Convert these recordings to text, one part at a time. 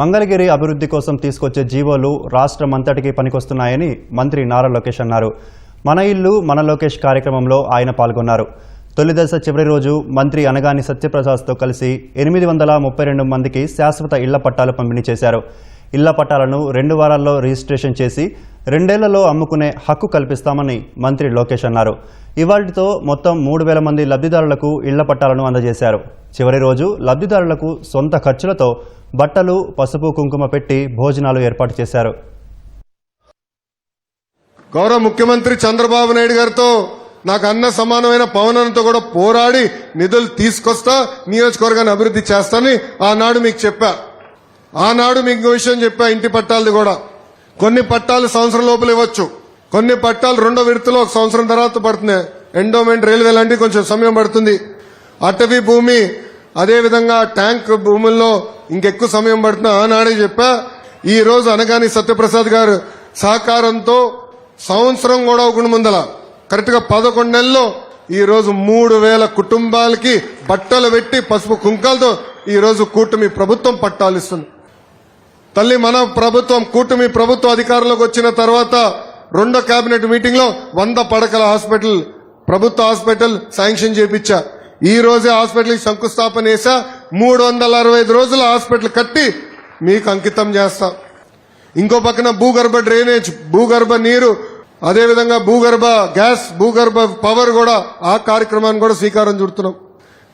మంగళగిరి అభివృద్ధి కోసం తీసుకొచ్చే జీవోలు రాష్ట్రమంతటికి పనికొస్తున్నాయని మంత్రి నారా లోకేష్ అన్నారు. మన ఇల్లు మన లోకేష్ కార్యక్రమంలో ఆయన పాల్గొన్నారు. తొలి దశ చివరి రోజు మంత్రి అనగాని సత్యప్రసాద్తో కలిసి ఎనిమిది వందల ముప్పై రెండు మందికి శాశ్వత ఇళ్ళ పట్టాలు పంపిణీ చేశారు. ఇళ్ళ పట్టాలను రెండు వారాల్లో రిజిస్ట్రేషన్ చేసి రెండేళ్ళలో అమ్ముకునే హక్కు కల్పిస్తామని మంత్రి లోకేష్ అన్నారు. ఇవాటితో మొత్తం మూడు వేల మంది లబ్ధిదారులకు ఇళ్ళ పట్టాలను అందజేశారు. చివరి రోజు లబ్ధిదారులకు సొంత ఖర్చులతో బట్టలు పసుపు కుంకుమ పెట్టి భోజనాలు ఏర్పాటు చేశారు. గౌరవ ముఖ్యమంత్రి చంద్రబాబు నాయుడు గారితో నాకు అన్న సమానమైన పవనంతో కూడా పోరాడి నిధులు తీసుకొస్తా నియోజకవర్గాన్ని అభివృద్ధి చేస్తానని ఆనాడు మీకు చెప్పా. ఆనాడు మీకు విషయం చెప్పా ఇంటి పట్టాలది కూడా. కొన్ని పట్టాలు సంవత్సరం లోపల ఇవ్వచ్చు. కొన్ని పట్టాలు రెండో విడతలో ఒక సంవత్సరం తర్వాత పడుతున్నాయి. ఎండోమెంట్ రైల్వే లాంటివి కొంచెం సమయం పడుతుంది. అటవీ భూమి అదేవిధంగా ట్యాంక్ భూముల్లో ఇంకెక్కువ సమయం పడుతున్నా ఆనాడే చెప్పా. ఈ రోజు అనగాని సత్యప్రసాద్ గారు సహకారంతో సంవత్సరం కూడా ఒక ముందల కరెక్ట్గా పదకొండు నెలల్లో ఈ రోజు మూడు వేల కుటుంబాలకి బట్టలు పెట్టి పసుపు కుంకాలతో ఈ రోజు కూటమి ప్రభుత్వం పట్టాలు ఇస్తుంది. తల్లి మన ప్రభుత్వం కూటమి ప్రభుత్వ అధికారంలోకి వచ్చిన తర్వాత రెండో కేబినెట్ మీటింగ్లో వంద పడకల హాస్పిటల్ ప్రభుత్వ హాస్పిటల్ శాంక్షన్ చేపించా. ఈ రోజే హాస్పిటల్కి శంకుస్థాపన వేసా మూడు వందల అరవై ఐదు రోజుల హాస్పిటల్ కట్టి మీకు అంకితం చేస్తా. ఇంకో పక్కన భూగర్భ డ్రైనేజ్ భూగర్భ నీరు అదేవిధంగా భూగర్భ గ్యాస్ భూగర్భ పవర్ కూడా ఆ కార్యక్రమాన్ని కూడా శ్రీకారం చుడుతున్నాం.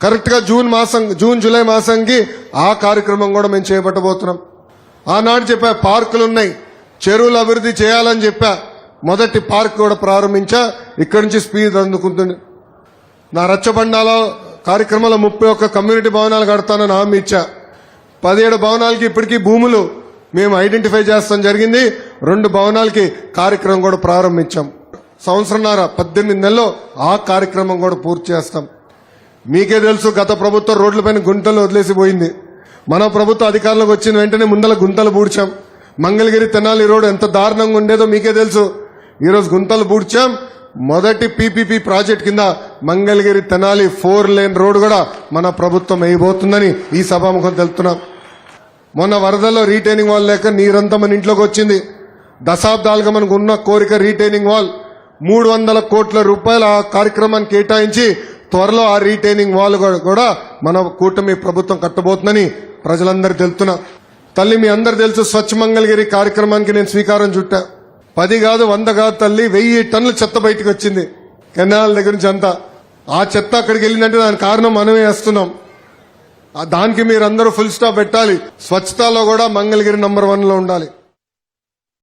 కరెక్ట్గా జూన్ మాసం జూన్ జూలై మాసంకి ఆ కార్యక్రమం కూడా మేము చేపట్టబోతున్నాం. ఆనాడు చెప్పా పార్కులు ఉన్నాయి చెరువులు అభివృద్ధి చేయాలని చెప్పా. మొదటి పార్క్ కూడా ప్రారంభించా. ఇక్కడి నుంచి స్పీడ్ అందుకుంటుంది నా రచ్చబండాల కార్యక్రమంలో ముప్పై ఒక్క కమ్యూనిటీ భవనాలు కడతానని హామీ ఇచ్చా. పదిహేడు భవనాలకి ఇప్పటికీ భూములు మేము ఐడెంటిఫై చేస్తాం జరిగింది. రెండు భవనాలకి కార్యక్రమం కూడా ప్రారంభించాం. సంవత్సరంన్నర పద్దెనిమిది నెలల్లో ఆ కార్యక్రమం కూడా పూర్తి చేస్తాం. మీకే తెలుసు గత ప్రభుత్వం రోడ్లపైన గుంటలు వదిలేసి పోయింది. మన ప్రభుత్వ అధికారంలోకి వచ్చిన వెంటనే ముందల గుంతలు పూడ్చాం. మంగళగిరి తెనాలి రోడ్ ఎంత దారుణంగా ఉండేదో మీకే తెలుసు. ఈరోజు గుంతలు పూడ్చాం. మొదటి పీపీపీ ప్రాజెక్ట్ కింద Mangalagiri Tenali four lane road కూడా మన ప్రభుత్వం వేయబోతుందని ఈ సభాముఖం తెలుపుతున్నాం. మొన్న వరదల్లో రీటైనింగ్ వాల్ లేక నీరంతా మన ఇంట్లోకి వచ్చింది. దశాబ్దాలుగా మనకు ఉన్న కోరిక రీటైనింగ్ వాల్. మూడు వందల కోట్ల రూపాయల ఆ కార్యక్రమాన్ని కేటాయించి త్వరలో ఆ రీటైనింగ్ వాల్ కూడా- కూడా మన కూటమి ప్రభుత్వం కట్టబోతుందని ప్రజలందరూ తెలుతున్నా. తల్లి మీ అందరు తెలుసు స్వచ్ఛ మంగళగిరి కార్యక్రమానికి నేను స్వీకారం చుట్టా. పది కాదు వంద కాదు తల్లి వెయ్యి టన్నుల చెత్త బయటకు వచ్చింది. కెనాల్ దగ్గర నుంచి అంతా. ఆ చెత్త అక్కడికి వెళ్ళిందంటే దానికి కారణం మనమే వేస్తున్నాం. దానికి మీరందరూ ఫుల్ స్టాప్ పెట్టాలి. స్వచ్ఛతలో కూడా మంగళగిరి నంబర్ వన్లో ఉండాలి.